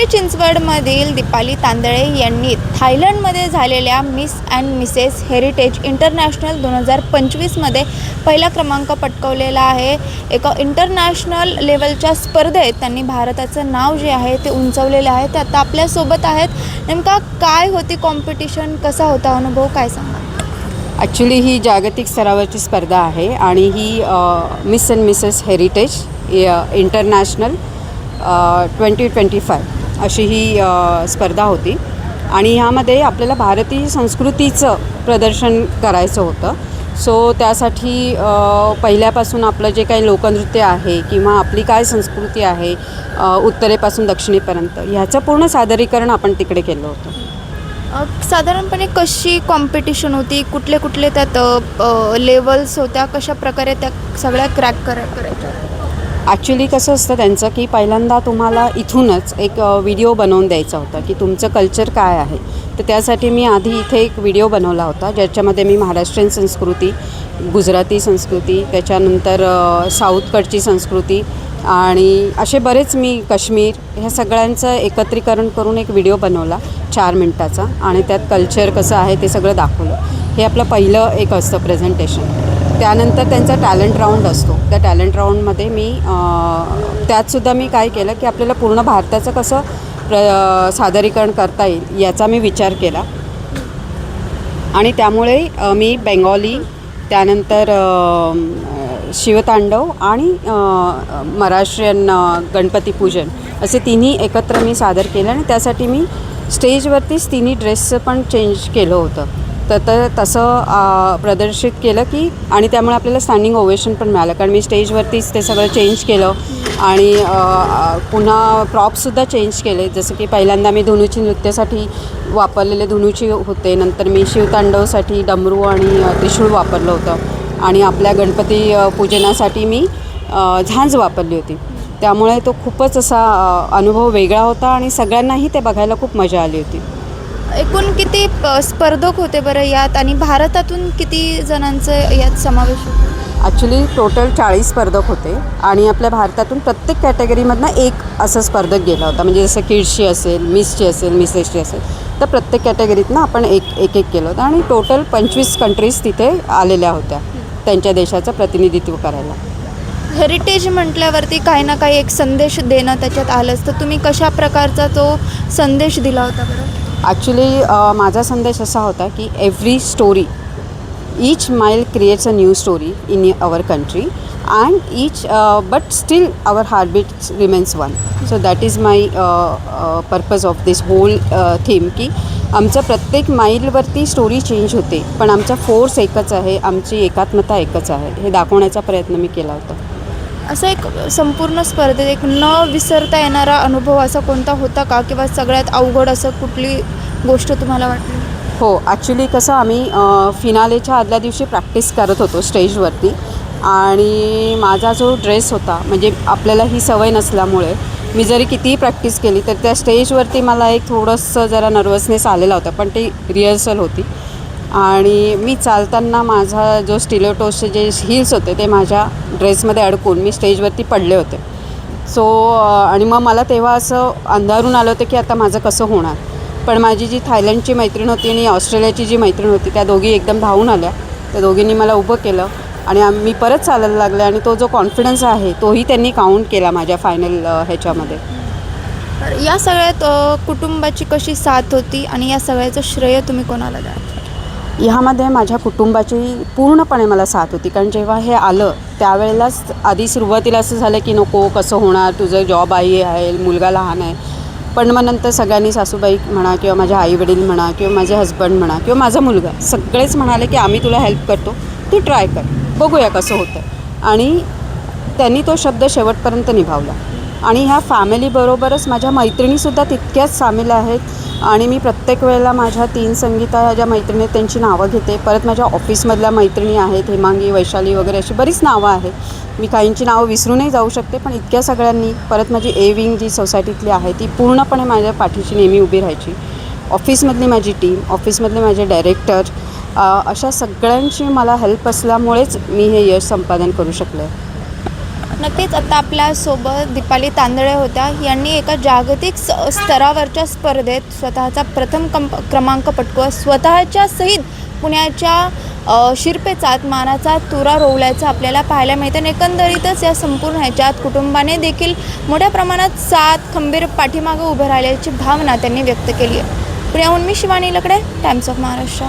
पिंपरी चिंचवडमधील दीपाली तांदळे यांनी थायलंडमध्ये झालेल्या Miss and Mrs heritage international दोन हजार पंचवीसमध्ये पहिला क्रमांक पटकवलेला आहे. एका इंटरनॅशनल लेवलच्या स्पर्धेत त्यांनी भारताचं नाव जे आहे ते उंचवलेलं आहे. ते आता आपल्यासोबत आहेत. नेमका काय होती कॉम्पिटिशन कसा होता अनुभव? काय सांगा ॲक्च्युली ही जागतिक स्तरावरची स्पर्धा आहे आणि ही Miss and Mrs heritage international twenty twenty five अशी ही स्पर्धा होती. आणि ह्यामध्ये आपल्याला भारतीय संस्कृतीचं प्रदर्शन करायचं होतं. सो त्यासाठी पहिल्यापासून आपलं जे काही लोकनृत्य आहे किंवा आपली काय संस्कृती आहे उत्तरेपासून दक्षिणेपर्यंत ह्याचं पूर्ण सादरीकरण आपण तिकडे केलं होतं. साधारणपणे कशी कॉम्पिटिशन होती? कुठले कुठले त्यात लेवल्स होत्या? कशा प्रकारे त्या सगळ्या क्रॅक करा करायच्या? ॲक्च्युली कसं असतं त्यांचं की पहिल्यांदा तुम्हाला इथूनच एक व्हिडिओ बनवून द्यायचा होता की तुमचं कल्चर काय आहे. तर त्यासाठी मी आधी इथे एक व्हिडिओ बनवला होता ज्याच्यामध्ये मी महाराष्ट्रीयन संस्कृती गुजराती संस्कृती त्याच्यानंतर साऊथकडची संस्कृती आणि असे बरेच मी काश्मीर ह्या सगळ्यांचं एकत्रीकरण करून एक व्हिडिओ बनवला चार मिनटाचा. आणि त्यात कल्चर कसं आहे ते सगळं दाखवलं. हे आपलं पहिलं एक असतं प्रेझेंटेशन त्यानंतर त्यांचा टॅलेंट राऊंड असतो. त्या टॅलेंट राऊंडमध्ये मी त्यातसुद्धा मी काय केलं की आपल्याला पूर्ण भारताचं कसं प्र सादरीकरण करता येईल याचा मी विचार केला. आणि त्यामुळे मी बेंगॉली त्यानंतर शिवतांडव आणि महाराष्ट्रीयन गणपती पूजन असे तिन्ही एकत्र मी सादर केलं आणि त्यासाठी मी स्टेजवरतीच तिन्ही ड्रेसचं पण चेंज केलं होतं. तर तर तसं प्रदर्शित केलं की आणि त्यामुळे आपल्याला स्टँडिंग ओवेशन पण मिळालं. कारण मी स्टेजवरतीच ते सगळं चेंज केलं. आणि पुन्हा प्रॉप्ससुद्धा चेंज केले. जसं की पहिल्यांदा मी धनुची नृत्यासाठी वापरलेले धनुची होते. नंतर मी शिवतांडवसाठी डमरू आणि त्रिशूळ वापरलं होतं. आणि आपल्या गणपती पूजनासाठी मी झांज वापरली होती. त्यामुळे तो खूपच असा अनुभव वेगळा होता आणि सगळ्यांनाही ते बघायला खूप मजा आली होती. एकूण किती प- स्पर्धक होते बरं यात आणि भारतातून किती जणांचं यात समावेश होतं? ॲक्च्युली टोटल चाळीस स्पर्धक होते आणि आपल्या भारतातून प्रत्येक कॅटेगरीमधनं एक असं स्पर्धक गेला होता. म्हणजे जसं किड्सची असेल मिसची असेल मिसेसची असेल तर प्रत्येक कॅटेगरीतनं आपण एक एक एक केलं होतं. आणि टोटल पंचवीस कंट्रीज तिथे आलेल्या होत्या त्यांच्या देशाचं प्रतिनिधित्व करायला. हेरिटेज म्हटल्यावरती काही ना काही एक संदेश देणं त्याच्यात आलंच. तर तुम्ही कशा प्रकारचा तो संदेश दिला होता बरं? ॲक्च्युली माझा संदेश असा होता की every story each mile creates a new story in our country and each but still our हार्बिट remains one so that is my purpose of this whole theme की आमचं प्रत्येक माईलवरती स्टोरी चेंज होते पण आमचा फोर्स एकच आहे आमची एकात्मता एकच आहे हे दाखवण्याचा प्रयत्न मी केला होता. असं एक संपूर्ण स्पर्धेत एक न विसरता येणारा अनुभव असा कोणता होता का? किंवा सगळ्यात अवघड असं कुठली गोष्ट तुम्हाला वाटली? हो ॲक्च्युली कसं आम्ही फिनालेच्या आदल्या दिवशी प्रॅक्टिस करत होतो स्टेजवरती आणि माझा जो ड्रेस होता म्हणजे आपल्याला ही सवय नसल्यामुळे मी जरी कितीही प्रॅक्टिस केली तर त्या स्टेजवरती मला एक थोडंसं जरा नर्वसनेस आलेला होता. पण ती रिहर्सल होती. आणि मी चालताना माझा जो स्टिलोटोसचे जे हिल्स होते ते माझ्या ड्रेसमध्ये अडकून मी स्टेजवरती पडले होते. सो आणि मग मला तेव्हा असं अंधारून आलं होतं की आता माझं कसं होणार? पण माझी जी थायलंडची मैत्रीण होती आणि ऑस्ट्रेलियाची जी मैत्रीण होती त्या दोघी एकदम धावून आल्या. त्या दोघींनी मला उभं केलं आणि मी परत चालायला लागले आणि तो जो कॉन्फिडन्स आहे तोही त्यांनी काउंट केला माझ्या फायनल ह्याच्यामध्ये. या सगळ्यात कुटुंबाची कशी साथ होती आणि या सगळ्याचं श्रेय तुम्ही कोणाला द्याल? ह्यामध्ये माझ्या कुटुंबाची पूर्णपणे मला साथ होती. कारण जेव्हा हे आलं त्यावेळेलाच आधी सुरुवातीला असं झालं की नको कसं होणार? तुझं जॉब आई आहे मुलगा लहान आहे. पण मग नंतर सगळ्यांनी सासूबाई म्हणा किंवा माझ्या आईवडील म्हणा किंवा माझे हस्बंड म्हणा किंवा माझा मुलगा सगळेच म्हणाले की आम्ही तुला हेल्प करतो. तू ट्राय कर. बघूया कसं होतं. आणि त्यांनी तो शब्द शेवटपर्यंत निभावला. आणि ह्या फॅमिलीबरोबरच माझ्या मैत्रिणीसुद्धा तितक्याच सामील आहेत. आणि मी प्रत्येक वेळेला माझ्या तीन संगीता ह्या ज्या मैत्रिणी आहेत त्यांची नावं घेते. परत माझ्या ऑफिसमधल्या मैत्रिणी आहेत हेमांगी वैशाली वगैरे अशी बरीच नावं आहेत. मी काहींची नावं विसरूनही जाऊ शकते पण इतक्या सगळ्यांनी परत माझी ए विंग जी सोसायटीतली आहे ती पूर्णपणे माझ्या पाठीशी नेहमी उभी राहायची. ऑफिसमधली माझी टीम ऑफिसमधले माझे डायरेक्टर अशा सगळ्यांची मला हेल्प असल्यामुळेच मी हे यश संपादन करू शकले. नक्कीच आता आपल्यासोबत दीपाली तांदळे होत्या. यांनी एका जागतिक स स्तरावरच्या स्पर्धेत स्वतःचा प्रथम कंप क्रमांक पटकवत स्वतःच्या सहित पुण्याच्या शिरपेचात मानाचा तुरा रोवल्याचं आपल्याला पाहायला मिळतं. आणि एकंदरीतच या संपूर्ण ह्याच्यात कुटुंबाने देखील मोठ्या प्रमाणात साथ खंबीर पाठीमागं उभं राहिल्याची भावना त्यांनी व्यक्त केली आहे. पुण्याहून मी शिवानी लकडे टाइम्स ऑफ महाराष्ट्र